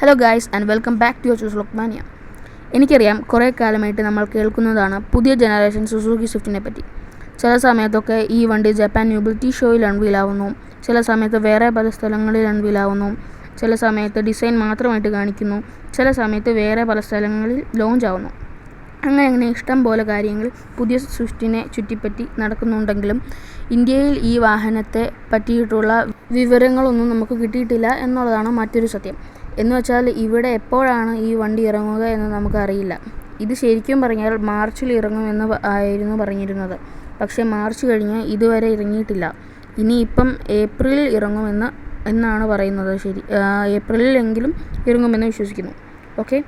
Hello guys and welcome back to your choose Lokmania എനിക്കറിയാം കുറേ കാലമായിട്ട് നമ്മൾ കേൾക്കുന്നതാണ് പുതിയ ജനറേഷൻ സുസൂക്കി സ്വിഫ്റ്റിനെ പറ്റി. ചില സമയത്തൊക്കെ ഈ വണ്ടി ജപ്പാൻ ന്യൂബിലിറ്റി ഷോയിൽ അൺവീലാവുന്നു ചില സമയത്ത് വേറെ പല സ്ഥലങ്ങളിൽ അൺവീലാവുന്നു ചില സമയത്ത് ഡിസൈൻ മാത്രമായിട്ട് കാണിക്കുന്നു. ചില സമയത്ത് വേറെ പല സ്ഥലങ്ങളിൽ ലോഞ്ച് ആവുന്നു. അങ്ങനെ അങ്ങനെ ഇഷ്ടം പോലെ കാര്യങ്ങൾ പുതിയ സൃഷ്ടിനെ ചുറ്റിപ്പറ്റി നടക്കുന്നുണ്ടെങ്കിലും ഇന്ത്യയിൽ ഈ വാഹനത്തെ പറ്റിയിട്ടുള്ള വിവരങ്ങളൊന്നും നമുക്ക് കിട്ടിയിട്ടില്ല എന്നുള്ളതാണ് മറ്റൊരു സത്യം. എന്ന് വെച്ചാൽ ഇവിടെ എപ്പോഴാണ് ഈ വണ്ടി ഇറങ്ങുക എന്ന് നമുക്കറിയില്ല. ഇത് ശരിക്കും പറഞ്ഞാൽ മാർച്ചിൽ ഇറങ്ങുമെന്ന് ആയിരുന്നു പറഞ്ഞിരുന്നത്. പക്ഷേ മാർച്ച് കഴിഞ്ഞ് ഇതുവരെ ഇറങ്ങിയിട്ടില്ല. ഇനി ഇനിയിപ്പം ഏപ്രിലിൽ ഇറങ്ങുമെന്ന് എന്നാണ് പറയുന്നത് ശരി ഏപ്രിലിലെങ്കിലും ഇറങ്ങുമെന്ന് വിശ്വസിക്കുന്നു. ഓക്കെ?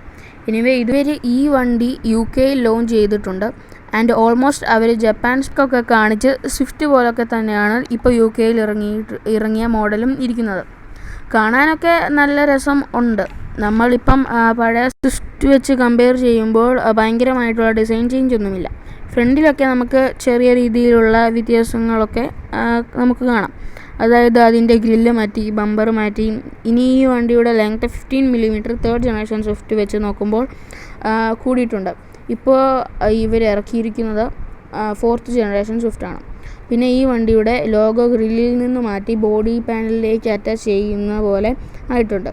എനിവേ ഇതുവരെ ഈ വണ്ടി യു കെയിൽ ലോഞ്ച് ചെയ്തിട്ടുണ്ട്. ആൻഡ് ഓൾമോസ്റ്റ് അവർ ജപ്പാൻസ്ക്കൊക്കെ കാണിച്ച് സ്വിഫ്റ്റ് പോലൊക്കെ തന്നെയാണ് ഇപ്പോൾ യു കെയിൽ ഇറങ്ങിയിട്ട് ഇറങ്ങിയ മോഡലും ഇരിക്കുന്നത്. കാണാനൊക്കെ നല്ല രസം ഉണ്ട്. നമ്മളിപ്പം പഴയ സ്വിഫ്റ്റ് വെച്ച് കമ്പയർ ചെയ്യുമ്പോൾ ഭയങ്കരമായിട്ടുള്ള ഡിസൈൻ ചേഞ്ച് ഒന്നുമില്ല. ഫ്രണ്ടിലൊക്കെ നമുക്ക് ചെറിയ രീതിയിലുള്ള വ്യത്യാസങ്ങളൊക്കെ നമുക്ക് കാണാം. അതായത് അതിന്റെ ഗ്രില്ല് മാറ്റി ബമ്പർ മാറ്റി ഇനി ഈ വണ്ടിയുടെ length fifteen millimetre third generation Swift വെച്ച് നോക്കുമ്പോൾ കൂടിയിട്ടുണ്ട്. ഇപ്പോൾ ഇവർ ഇറക്കിയിരിക്കുന്നത് ഫോർത്ത് ജനറേഷൻ സ്വിഫ്റ്റാണ് പിന്നെ ഈ വണ്ടിയുടെ ലോഗോ ഗ്രില്ലിൽ നിന്ന് മാറ്റി ബോഡി പാനലിലേക്ക് അറ്റാച്ച് ചെയ്യുന്ന പോലെ ആയിട്ടുണ്ട്.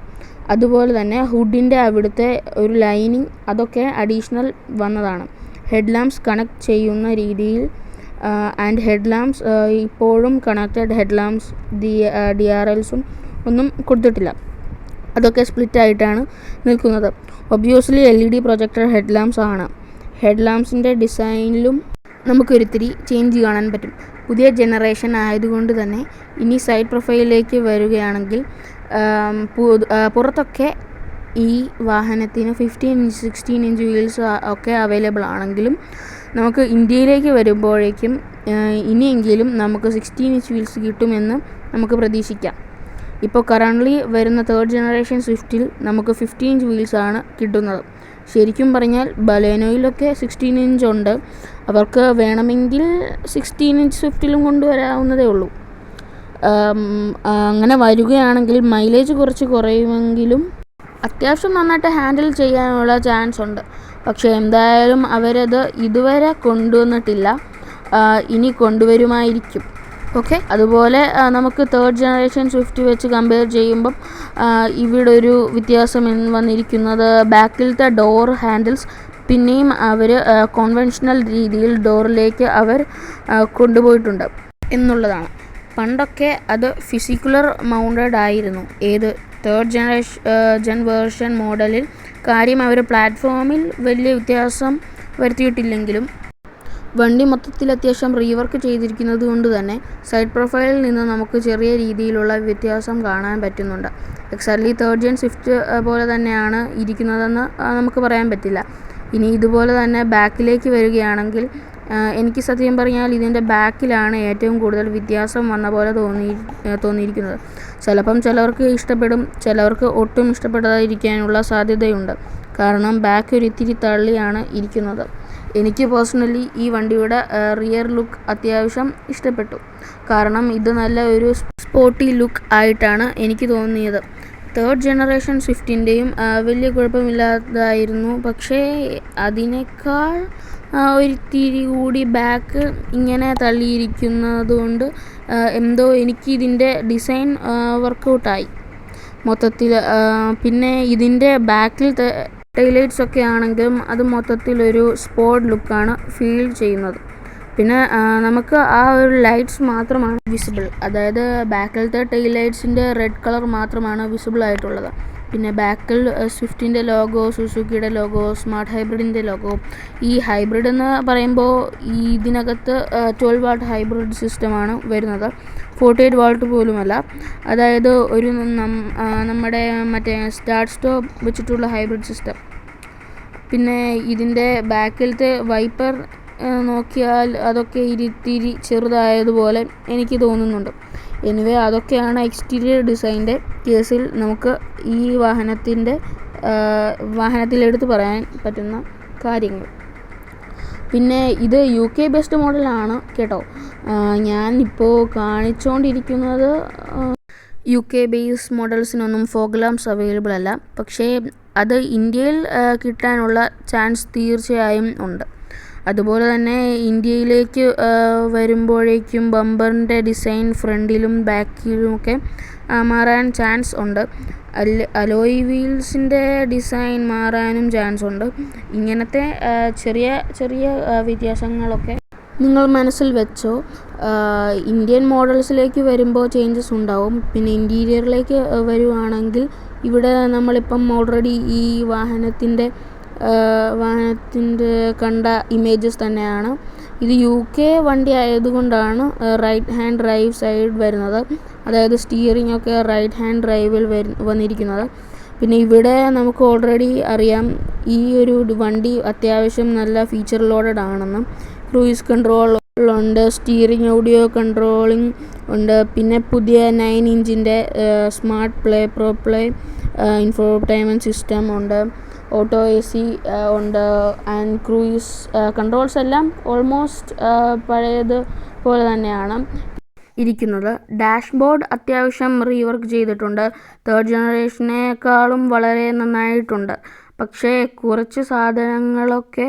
അതുപോലെ തന്നെ ഹുഡിന്റെ അവിടുത്തെ ഒരു ലൈനിങ് അതൊക്കെ അഡീഷണൽ വന്നതാണ്. ഹെഡ് ലാംപ്സ് കണക്ട് ചെയ്യുന്ന രീതിയിൽ ആൻഡ് ഹെഡ് ലാംപ്സ് ഇപ്പോഴും connected head lamps D D R എൽസും ഒന്നും കൊടുത്തിട്ടില്ല. അതൊക്കെ സ്പ്ലിറ്റ് ആയിട്ടാണ് നിൽക്കുന്നത്. Obviously L E D projector head lamps ആണ്. ഹെഡ് ലാംപ്സിന്റെ ഡിസൈനിലും നമുക്കൊരിത്തിരി ചേഞ്ച് കാണാൻ പറ്റും. പുതിയ ജനറേഷൻ ആയതുകൊണ്ട് തന്നെ ഇനി സൈഡ് പ്രൊഫൈലിലേക്ക് വരികയാണെങ്കിൽ പുറത്തൊക്കെ ഈ വാഹനത്തിന് fifteen inch sixteen inch wheels ഒക്കെ അവൈലബിൾ ആണെങ്കിലും നമുക്ക് ഇന്ത്യയിലേക്ക് വരുമ്പോഴേക്കും ഇനിയെങ്കിലും നമുക്ക് സിക്സ്റ്റീൻ ഇഞ്ച് വീൽസ് കിട്ടുമെന്ന് നമുക്ക് പ്രതീക്ഷിക്കാം. ഇപ്പോൾ കറണ്ട്ലി വരുന്ന തേർഡ് ജനറേഷൻ സ്വിഫ്റ്റിൽ നമുക്ക് ഫിഫ്റ്റീൻ ഇഞ്ച് വീൽസാണ് കിട്ടുന്നത്. ശരിക്കും പറഞ്ഞാൽ ബലേനോയിലൊക്കെ സിക്സ്റ്റീൻ ഇഞ്ച് ഉണ്ട്. അവർക്ക് വേണമെങ്കിൽ സിക്സ്റ്റീൻ ഇഞ്ച് സ്വിഫ്റ്റിലും കൊണ്ടുവരാവുന്നതേ ഉള്ളൂ. അങ്ങനെ വരികയാണെങ്കിൽ മൈലേജ് കുറച്ച് കുറയുമെങ്കിലും അത്യാവശ്യം നന്നായിട്ട് ഹാൻഡിൽ ചെയ്യാനുള്ള ചാൻസ് ഉണ്ട്. പക്ഷേ എന്തായാലും അവരത് ഇതുവരെ കൊണ്ടുവന്നിട്ടില്ല. ഇനി കൊണ്ടുവരുമായിരിക്കും. ഓക്കെ? അതുപോലെ നമുക്ക് തേർഡ് ജനറേഷൻ സ്വിഫ്റ്റ് വെച്ച് കമ്പയർ ചെയ്യുമ്പം ഇവിടെ ഒരു വ്യത്യാസം വന്നിരിക്കുന്നത് ബാക്കിലത്തെ ഡോർ ഹാൻഡിൽസ് പിന്നെയും അവർ കോൺവെൻഷണൽ രീതിയിൽ ഡോറിലേക്ക് അവർ കൊണ്ടുപോയിട്ടുണ്ട് എന്നുള്ളതാണ്. പണ്ടൊക്കെ അത് ഫിസിക്കുലർ മൗണ്ടഡ് ആയിരുന്നു. ഏത് തേർഡ് ജനറേഷൻ ജൻ വേർഷൻ മോഡലിൽ കാര്യം അവർ പ്ലാറ്റ്ഫോമിൽ വലിയ വ്യത്യാസം വരുത്തിയിട്ടില്ലെങ്കിലും വണ്ടി മൊത്തത്തിൽ അത്യാവശ്യം റീവർക്ക് ചെയ്തിരിക്കുന്നത് കൊണ്ട് തന്നെ സൈഡ് പ്രൊഫൈലിൽ നിന്ന് നമുക്ക് ചെറിയ രീതിയിലുള്ള വ്യത്യാസം കാണാൻ പറ്റുന്നുണ്ട്. എക്സാക്ട്ലി തേർഡ് ജെൻ സ്വിഫ്റ്റ് പോലെ തന്നെയാണ് ഇരിക്കുന്നതെന്ന് നമുക്ക് പറയാൻ പറ്റില്ല. ഇനി ഇതുപോലെ തന്നെ ബാക്കിലേക്ക് വരികയാണെങ്കിൽ എനിക്ക് സത്യം പറഞ്ഞാൽ ഇതിന്റെ ബാക്കിലാണ് ഏറ്റവും കൂടുതൽ വ്യത്യാസം വന്ന പോലെ തോന്നി തോന്നിയിരിക്കുന്നത്. ചിലപ്പം ചിലവർക്ക് ഇഷ്ടപ്പെടും ചിലവർക്ക് ഒട്ടും ഇഷ്ടപ്പെടാതിരിക്കാനുള്ള സാധ്യതയുണ്ട്. കാരണം ബാക്ക് ഒരു ഇത്തിരി തള്ളിയാണ് ഇരിക്കുന്നത്. എനിക്ക് പേഴ്സണലി ഈ വണ്ടിയുടെ റിയർ ലുക്ക് അത്യാവശ്യം ഇഷ്ടപ്പെട്ടു. കാരണം ഇത് നല്ല ഒരു സ്പോർട്ടി ലുക്ക് ആയിട്ടാണ് എനിക്ക് തോന്നിയത്. തേർഡ് ജനറേഷൻ സ്വിഫ്റ്റിന്റെയും വലിയ കുഴപ്പമില്ലാതായിരുന്നു. പക്ഷേ അതിനേക്കാൾ ഒരു തിരി കൂടി ബാക്ക് ഇങ്ങനെ തള്ളിയിരിക്കുന്നതുകൊണ്ട് എന്തോ എനിക്ക് ഇതിന്റെ ഡിസൈൻ വർക്കൗട്ടായി മൊത്തത്തിൽ പിന്നെ ഇതിന്റെ ബാക്കിൽ ടൈലൈറ്റ്സ് ഒക്കെ ആണെങ്കിലും അത് മൊത്തത്തിലൊരു സ്പോർട്ട് ലുക്കാണ് ഫീൽ ചെയ്യുന്നത്. പിന്നെ നമുക്ക് ആ ഒരു ലൈറ്റ്സ് മാത്രമാണ് വിസിബിൾ. അതായത് ബാക്കിലത്തെ ടൈലൈറ്റ്സിന്റെ റെഡ് കളർ മാത്രമാണ് വിസിബിൾ ആയിട്ടുള്ളത്. പിന്നെ ബാക്കിൽ സ്വിഫ്റ്റിന്റെ ലോഗോ സുസുക്കിയുടെ ലോഗോ സ്മാർട്ട് ഹൈബ്രിഡിന്റെ ലോഗോ. ഈ ഹൈബ്രിഡ് എന്ന് പറയുമ്പോൾ ഈ ഇതിനകത്ത് ട്വൽവ് വാട്ട് ഹൈബ്രിഡ് സിസ്റ്റമാണ് വരുന്നത്. ഫോർട്ടി എയ്റ്റ് വാൾട്ട് പോലുമല്ല. അതായത് ഒരു നമ്മുടെ മറ്റേ സ്റ്റാർട്ട് സ്റ്റോപ്പ് വെച്ചിട്ടുള്ള ഹൈബ്രിഡ് സിസ്റ്റം. പിന്നെ ഇതിന്റെ ബാക്കിലത്തെ വൈപ്പർ നോക്കിയാൽ അതൊക്കെ ഇരിത്തിരി ചെറുതായതുപോലെ എനിക്ക് തോന്നുന്നുണ്ട്. എനിവേ അതൊക്കെയാണ് എക്സ്റ്റീരിയർ ഡിസൈന്റെ കേസിൽ നമുക്ക് ഈ വാഹനത്തിന്റെ വാഹനത്തിലെടുത്ത് പറയാൻ പറ്റുന്ന കാര്യങ്ങൾ. പിന്നെ ഇത് യു കെ ബെസ്റ്റ് മോഡലാണ് കേട്ടോ. ഞാൻ ഇപ്പോൾ കാണിച്ചുകൊണ്ടിരിക്കുന്നത് യു കെ ബേസ് മോഡൽസിനൊന്നും ഫോഗ്ലാംസ് അവൈലബിൾ അല്ല. പക്ഷേ അത് ഇന്ത്യയിൽ കിട്ടാനുള്ള ചാൻസ് തീർച്ചയായും ഉണ്ട്. അതുപോലെ തന്നെ ഇന്ത്യയിലേക്ക് വരുമ്പോഴേക്കും ബമ്പറിന്റെ ഡിസൈൻ ഫ്രണ്ടിലും ബാക്കിലുമൊക്കെ മാറാൻ ചാൻസ് ഉണ്ട്. അല്ല അലോയ് വീൽസിന്റെ ഡിസൈൻ മാറാനും ചാൻസ് ഉണ്ട്. ഇങ്ങനത്തെ ചെറിയ ചെറിയ വ്യത്യാസങ്ങളൊക്കെ നിങ്ങൾ മനസ്സിൽ വെച്ചോ. ഇന്ത്യൻ മോഡൽസിലേക്ക് വരുമ്പോൾ ചേഞ്ചസ് ഉണ്ടാവും. പിന്നെ ഇന്റീരിയറിലേക്ക് വരുവാണെങ്കിൽ ഇവിടെ നമ്മളിപ്പം ഓൾറെഡി ഈ വാഹനത്തിന്റെ വാഹനത്തിന്റെ കണ്ട ഇമേജസ് തന്നെയാണ്. ഇത് യു കെ വണ്ടി ആയതുകൊണ്ടാണ് റൈറ്റ് ഹാൻഡ് ഡ്രൈവ് സൈഡ് വരുന്നത്. അതായത് സ്റ്റിയറിംഗ് ഒക്കെ റൈറ്റ് ഹാൻഡ് ഡ്രൈവിൽ വന്നിരിക്കുന്നത്. പിന്നെ ഇവിടെ നമുക്ക് ഓൾറെഡി അറിയാം ഈ ഒരു വണ്ടി അത്യാവശ്യം നല്ല ഫീച്ചർ ലോഡഡ് ആണെന്നും ക്രൂയിസ് കൺട്രോൾ ഉണ്ട് സ്റ്റിയറിംഗ് ഓഡിയോ കൺട്രോളിംഗ് ഉണ്ട്. പിന്നെ പുതിയ nine ഇഞ്ചിന്റെ smart play pro play infotainment system ഉണ്ട്. ഓട്ടോ എ സി ഉണ്ട്. ആൻഡ് ക്രൂയിസ് കൺട്രോൾസ് എല്ലാം ഓൾമോസ്റ്റ് പഴയത് പോലെ തന്നെയാണ് ഇരിക്കുന്നത്. ഡാഷ്ബോർഡ് അത്യാവശ്യം റീവർക്ക് ചെയ്തിട്ടുണ്ട്. തേർഡ് ജനറേഷനേക്കാളും വളരെ നന്നായിട്ടുണ്ട്. പക്ഷേ കുറച്ച് സാധനങ്ങളൊക്കെ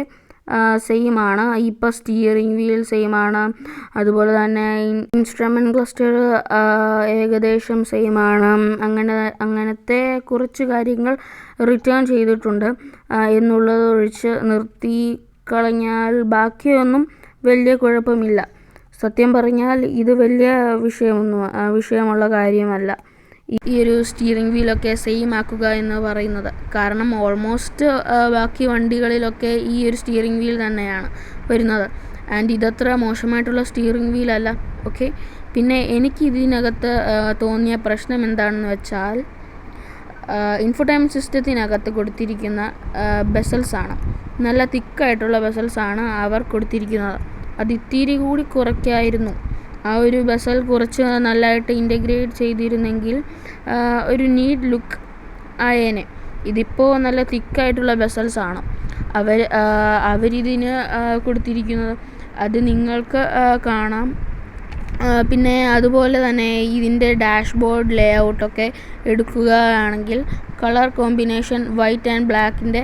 സെയിം ആണ്. ഇപ്പോൾ സ്റ്റിയറിംഗ് വീൽ സെയിം ആണ്. അതുപോലെ തന്നെ ഇൻസ്ട്രുമെന്റ് ക്ലസ്റ്റർ ഏകദേശം സെയിം ആണ്. അങ്ങനെ അങ്ങനത്തെ കുറച്ച് കാര്യങ്ങൾ റിട്ടേൺ ചെയ്തിട്ടുണ്ട്. എന്നുള്ളത് ഒഴിച്ച് നിർത്തി കളഞ്ഞാൽ ബാക്കിയൊന്നും വലിയ കുഴപ്പമില്ല. സത്യം പറഞ്ഞാൽ ഇത് വലിയ വിഷയമൊന്നും വിഷയമുള്ള കാര്യമല്ല. ഈ- ഒരു സ്റ്റിയറിംഗ് വീലൊക്കെ സെയിം ആക്കുക എന്ന് പറയുന്നത്. കാരണം ഓൾമോസ്റ്റ് ബാക്കി വണ്ടികളിലൊക്കെ ഈ ഒരു സ്റ്റിയറിംഗ് വീൽ തന്നെയാണ് വരുന്നത്. ആൻഡ് ഇതത്ര മോശമായിട്ടുള്ള സ്റ്റിയറിംഗ് വീലല്ല ഓക്കെ പിന്നെ എനിക്ക് ഇതിനകത്ത് തോന്നിയ പ്രശ്നം എന്താണെന്ന് വെച്ചാൽ ഇൻഫോടൈം സിസ്റ്റത്തിനകത്ത് കൊടുത്തിരിക്കുന്ന ബെസൽസ് ആണ്. നല്ല തിക്കായിട്ടുള്ള ബെസൽസ് ആണ് അവർ കൊടുത്തിരിക്കുന്നത്. അത് ഇത്തിരി കൂടി കുറയ്ക്കായിരുന്നു. ആ ഒരു ബസൽ കുറച്ച് നല്ലതായിട്ട് ഇന്റഗ്രേറ്റ് ചെയ്തിരുന്നെങ്കിൽ ഒരു നീഡ് ലുക്ക് ആയേനെ. ഇതിപ്പോൾ നല്ല തിക്കായിട്ടുള്ള ആണ്. അവർ അവരിതിന് കൊടുത്തിരിക്കുന്നത്. അത് നിങ്ങൾക്ക് കാണാം. പിന്നെ അതുപോലെ തന്നെ ഇതിന്റെ ഡാഷ്ബോർഡ് ലേ ഔട്ടൊക്കെ എടുക്കുകയാണെങ്കിൽ കളർ കോമ്പിനേഷൻ വൈറ്റ് ആൻഡ് ബ്ലാക്കിന്റെ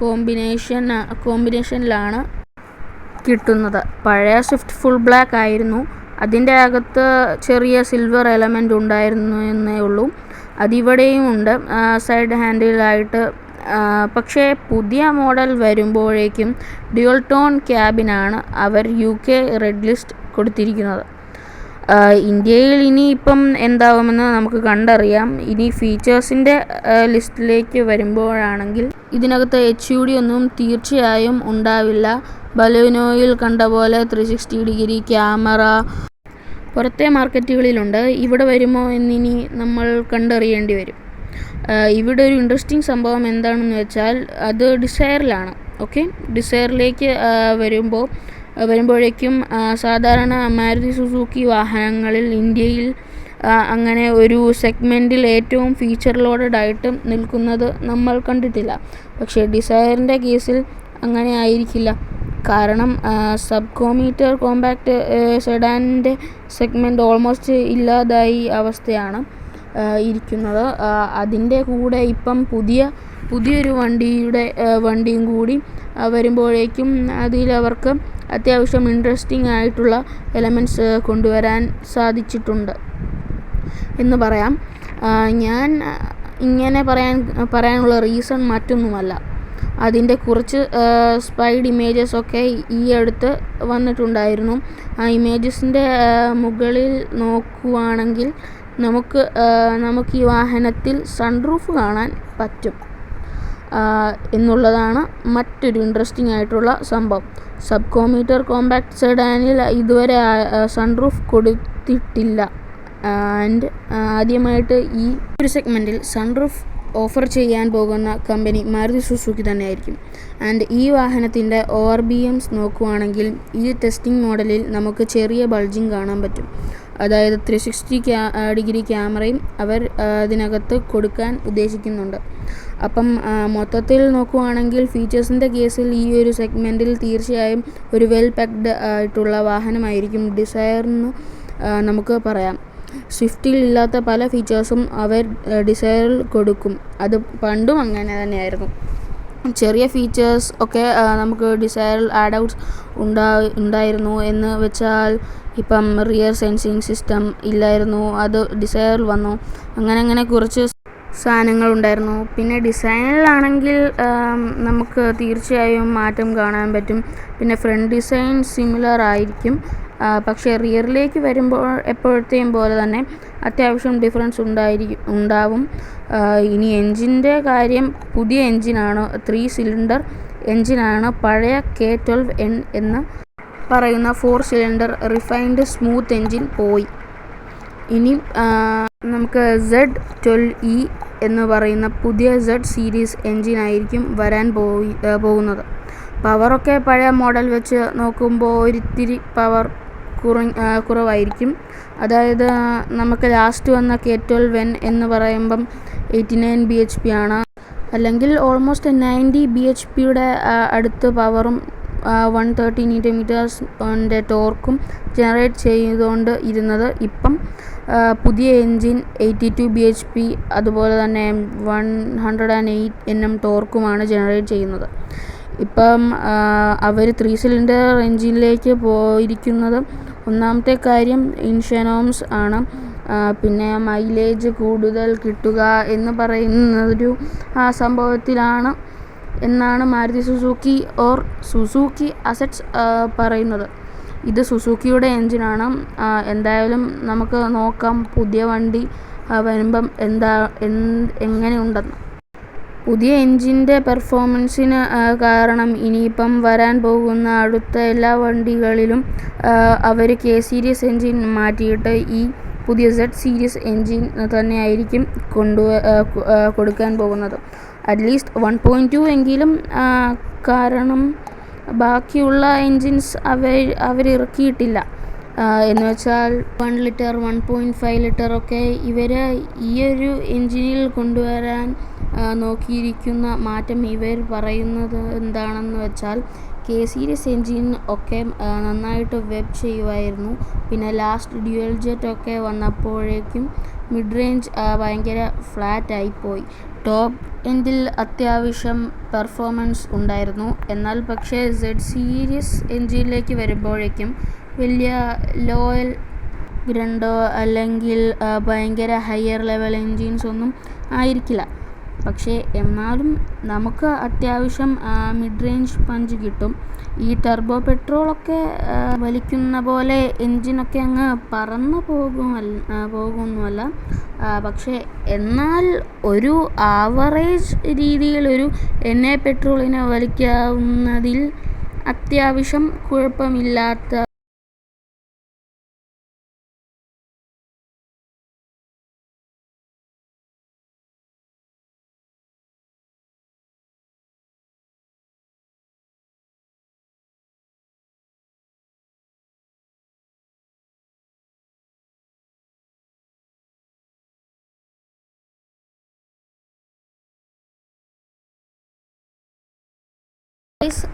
കോമ്പിനേഷൻ കോമ്പിനേഷനിലാണ് കിട്ടുന്നത്. പഴയ സ്വിഫ്റ്റ് ഫുൾ ബ്ലാക്ക് ആയിരുന്നു. അതിന്റെ അകത്ത് ചെറിയ സിൽവർ എലമെന്റ് ഉണ്ടായിരുന്നു എന്നേ ഉള്ളൂ. അതിവിടെയും ഉണ്ട്. സൈഡ് ഹാൻഡിലായിട്ട് പക്ഷേ പുതിയ മോഡൽ വരുമ്പോഴേക്കും ഡ്യുവൽ ടോൺ ക്യാബിനാണ് അവർ യു കെ റെഡ് ലിസ്റ്റ് കൊടുത്തിരിക്കുന്നത്. ഇന്ത്യയിൽ ഇനി എന്താവുമെന്ന് നമുക്ക് കണ്ടറിയാം. ഇനി ഫീച്ചേഴ്സിന്റെ ലിസ്റ്റിലേക്ക് വരുമ്പോഴാണെങ്കിൽ ഇതിനകത്ത് എച്ച് യു ഡി ഒന്നും തീർച്ചയായും ഉണ്ടാവില്ല. ബലൂനോയിൽ കണ്ട പോലെ ത്രീ സിക്സ്റ്റി ഡിഗ്രി ക്യാമറ. പുറത്തെ മാർക്കറ്റുകളിലുണ്ട്. ഇവിടെ വരുമോ എന്നിനി നമ്മൾ കണ്ടറിയേണ്ടി വരും. ഇവിടെ ഒരു ഇൻട്രസ്റ്റിംഗ് സംഭവം എന്താണെന്ന് വെച്ചാൽ അത് ഡിസയറിലാണ് ഓക്കെ ഡിസയറിലേക്ക് വരുമ്പോൾ വരുമ്പോഴേക്കും സാധാരണ മാരുതി സുസുക്കി വാഹനങ്ങളിൽ ഇന്ത്യയിൽ അങ്ങനെ ഒരു സെഗ്മെന്റിൽ ഏറ്റവും ഫീച്ചർ ലോഡഡ് ആയിട്ട് നിൽക്കുന്നത് നമ്മൾ കണ്ടിട്ടില്ല. പക്ഷേ ഡിസയറിന്റെ കേസിൽ അങ്ങനെ ആയിരിക്കില്ല. കാരണം സബ് കോമീറ്റർ കോമ്പാക്റ്റ് സെഡാനിന്റെ സെഗ്മെന്റ് ഓൾമോസ്റ്റ് ഇല്ലാതായി അവസ്ഥയാണ് ഇരിക്കുന്നത്. അതിന്റെ കൂടെ ഇപ്പം പുതിയ പുതിയൊരു വണ്ടിയുടെ വണ്ടിയും കൂടി വരുമ്പോഴേക്കും അതിലവർക്ക് അത്യാവശ്യം ഇൻട്രസ്റ്റിംഗ് ആയിട്ടുള്ള എലമെന്റ്സ് കൊണ്ടുവരാൻ സാധിച്ചിട്ടുണ്ട് എന്ന് പറയാം. ഞാൻ ഇങ്ങനെ പറയാൻ പറയാനുള്ള റീസൺ മറ്റൊന്നുമല്ല. അതിന്റെ കുറച്ച് സ്പൈഡ് ഇമേജസ് ഒക്കെ ഈ അടുത്ത് വന്നിട്ടുണ്ടായിരുന്നു. ആ ഇമേജസിന്റെ മുകളിൽ നോക്കുവാണെങ്കിൽ നമുക്ക് നമുക്ക് ഈ വാഹനത്തിൽ സൺറൂഫ് കാണാൻ പറ്റും. എന്നുള്ളതാണ് മറ്റൊരു ഇൻട്രസ്റ്റിംഗ് ആയിട്ടുള്ള സംഭവം. സബ് കോമീറ്റർ കോമ്പാക്ട് സെഡാനിൽ ഇതുവരെ സൺറൂഫ് കൊടുത്തിട്ടില്ല. ആൻഡ് ആദ്യമായിട്ട് ഈ ഒരു സെഗ്മെന്റിൽ സൺറൂഫ് ഓഫർ ചെയ്യാൻ പോകുന്ന കമ്പനി മാരുതി സുസുക്കി തന്നെയായിരിക്കും. ആൻഡ് ഈ വാഹനത്തിന്റെ ഒ ആർ ബി എംസ് നോക്കുവാണെങ്കിൽ ഈ ടെസ്റ്റിംഗ് മോഡലിൽ നമുക്ക് ചെറിയ ബൾജിങ് കാണാൻ പറ്റും. അതായത് ത്രീ സിക്സ്റ്റി ക്യാ ഡിഗ്രി ക്യാമറയും അവർ അതിനകത്ത് കൊടുക്കാൻ ഉദ്ദേശിക്കുന്നുണ്ട്. അപ്പം മൊത്തത്തിൽ നോക്കുവാണെങ്കിൽ ഫീച്ചേഴ്സിന്റെ കേസിൽ ഈ ഒരു സെഗ്മെന്റിൽ തീർച്ചയായും ഒരു വെൽ പാക്ഡ് ആയിട്ടുള്ള വാഹനമായിരിക്കും ഡിസയർ എന്ന് നമുക്ക് പറയാം. സ്വിഫ്റ്റിൽ ഇല്ലാത്ത പല ഫീച്ചേഴ്സും അവർ ഡിസൈറിൽ കൊടുക്കും. അത് പണ്ടും അങ്ങനെ തന്നെയായിരുന്നു. ചെറിയ ഫീച്ചേഴ്സ് ഒക്കെ നമുക്ക് ഡിസൈറിൽ ആഡ് ഔട്ട്സ് ഉണ്ടാ ഉണ്ടായിരുന്നു എന്ന് വെച്ചാൽ ഇപ്പം റിയർ സെൻസിങ് സിസ്റ്റം ഇല്ലായിരുന്നു അത് ഡിസൈറിൽ വന്നു. അങ്ങനെ അങ്ങനെ കുറച്ച് സാധനങ്ങളുണ്ടായിരുന്നു പിന്നെ ഡിസൈനിലാണെങ്കിൽ നമുക്ക് തീർച്ചയായും മാറ്റം കാണാൻ പറ്റും. പിന്നെ ഫ്രണ്ട് ഡിസൈൻ സിമിലർ ആയിരിക്കും. പക്ഷേ റിയറിലേക്ക് വരുമ്പോൾ എപ്പോഴത്തെയും പോലെ തന്നെ അത്യാവശ്യം ഡിഫറൻസ് ഉണ്ടായിരിക്കും ഉണ്ടാവും. ഇനി എൻജിന്റെ കാര്യം പുതിയ എൻജിനാണ് ത്രീ സിലിണ്ടർ എൻജിനാണ് പഴയ കെ ട്വൽവ് എൻ എന്ന് പറയുന്ന four cylinder refined smooth engine പോയി. ഇനി നമുക്ക് സെഡ് ട്വൽവ് ഇ എന്ന് പറയുന്ന പുതിയ സെഡ് സീരീസ് എൻജിനായിരിക്കും വരാൻ പോയി പോകുന്നത്. പവറൊക്കെ പഴയ മോഡൽ വെച്ച് നോക്കുമ്പോൾ ഒരിത്തിരി പവർ കുറവായിരിക്കും. അതായത് നമുക്ക് ലാസ്റ്റ് വന്ന കെ ട്വൽവ് എൻ എന്ന് പറയുമ്പം eighty nine B H P ആണ്. അല്ലെങ്കിൽ ഓൾമോസ്റ്റ് നയന്റി ബി എച്ച് പിയുടെ അടുത്ത് പവറും വൺ തേർട്ടി ന്യൂട്ടൺ മീറ്റേഴ്സിന്റെ ടോർക്കും ജനറേറ്റ് ചെയ്തുകൊണ്ട് ഇരുന്നത് ഇപ്പം പുതിയ engine eighty two B H P അതുപോലെ തന്നെ one hundred and eight N M ടോർക്കുമാണ് generate ചെയ്യുന്നത്. ഇപ്പം അവർ ത്രീ സിലിണ്ടർ എൻജിനിലേക്ക് പോയിരിക്കുന്നത് ഒന്നാമത്തെ കാര്യം ഇൻഷനോംസ് ആണ്. പിന്നെ മൈലേജ് കൂടുതൽ കിട്ടുക എന്ന് പറയുന്നൊരു ആ സംഭവത്തിലാണ് എന്നാണ് Maruti Suzuki or Suzuki assets പറയുന്നത്. ഇത് സുസുക്കിയുടെ എൻജിനാണ്. എന്തായാലും നമുക്ക് നോക്കാം പുതിയ വണ്ടി വരുമ്പം എന്താ എങ്ങനെ എങ്ങനെയുണ്ടെന്ന്. പുതിയ എൻജിന്റെ പെർഫോമൻസിന് കാരണം ഇനിയിപ്പം വരാൻ പോകുന്ന അടുത്ത എല്ലാ വണ്ടികളിലും അവർ കെ സീരീസ് എൻജിൻ മാറ്റിയിട്ട് ഈ പുതിയ സെഡ് സീരീസ് എൻജിൻ തന്നെയായിരിക്കും കൊണ്ടു കൊടുക്കാൻ പോകുന്നത്. അറ്റ്ലീസ്റ്റ് വൺ പോയിന്റ് ടു എങ്കിലും കാരണം ബാക്കിയുള്ള എൻജിൻസ് അവർ അവരിറക്കിയിട്ടില്ല. എന്ന് വെച്ചാൽ one litre one point five litre ഒക്കെ ഇവരെ ഈ ഒരു എൻജിനിൽ കൊണ്ടുവരാൻ നോക്കിയിരിക്കുന്ന മാറ്റം ഇവർ പറയുന്നത് എന്താണെന്ന് വെച്ചാൽ കെ സീരീസ് എൻജിൻ ഒക്കെ നന്നായിട്ട് വെബ് ചെയ്യുമായിരുന്നു പിന്നെ ലാസ്റ്റ് ഡ്യുവൽ ജെറ്റ് ഒക്കെ വന്നപ്പോഴേക്കും മിഡ് റേഞ്ച് ഭയങ്കര ഫ്ലാറ്റ് ആയിപ്പോയി. ടോപ്പ് എൻഡിൽ അത്യാവശ്യം പെർഫോമൻസ് ഉണ്ടായിരുന്നു. എന്നാൽ പക്ഷേ സെഡ് സീരീസ് എൻജിനിലേക്ക് വരുമ്പോഴേക്കും വലിയ ലോയൽ ഗ്രണ്ടോ അല്ലെങ്കിൽ ഭയങ്കര ഹയർ ലെവൽ എൻജിൻസ് ഒന്നും ആയിരിക്കില്ല. പക്ഷേ എന്നാലും നമുക്ക് അത്യാവശ്യം മിഡ് റേഞ്ച് പഞ്ച് കിട്ടും. ഈ ടർബോ പെട്രോളൊക്കെ വലിക്കുന്ന പോലെ എൻജിനൊക്കെ അങ്ങ് പറന്ന് പോകുമല്ല പോകുമൊന്നുമല്ല പക്ഷേ എന്നാൽ ഒരു ആവറേജ് രീതിയിലൊരു എണ്ണ പെട്രോളിനെ വലിക്കാവുന്നതിൽ അത്യാവശ്യം കുഴപ്പമില്ലാത്ത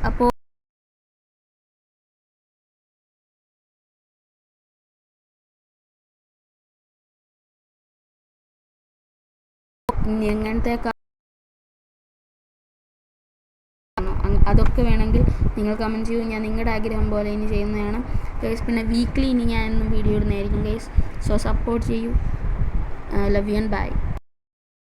അപ്പോൾ ഇനി എങ്ങനത്തെ അതൊക്കെ വേണമെങ്കിൽ നിങ്ങൾ കമന്റ് ചെയ്യൂ. ഞാൻ നിങ്ങളുടെ ആഗ്രഹം പോലെ ഇനി ചെയ്യുന്നതാണ്. ഗൈസ് പിന്നെ വീക്ക്ലി ഇനി ഞാൻ വീഡിയോ ഇടുന്നതായിരിക്കും. ഗൈസ് സോ സപ്പോർട്ട് ചെയ്യൂ. Love you and bye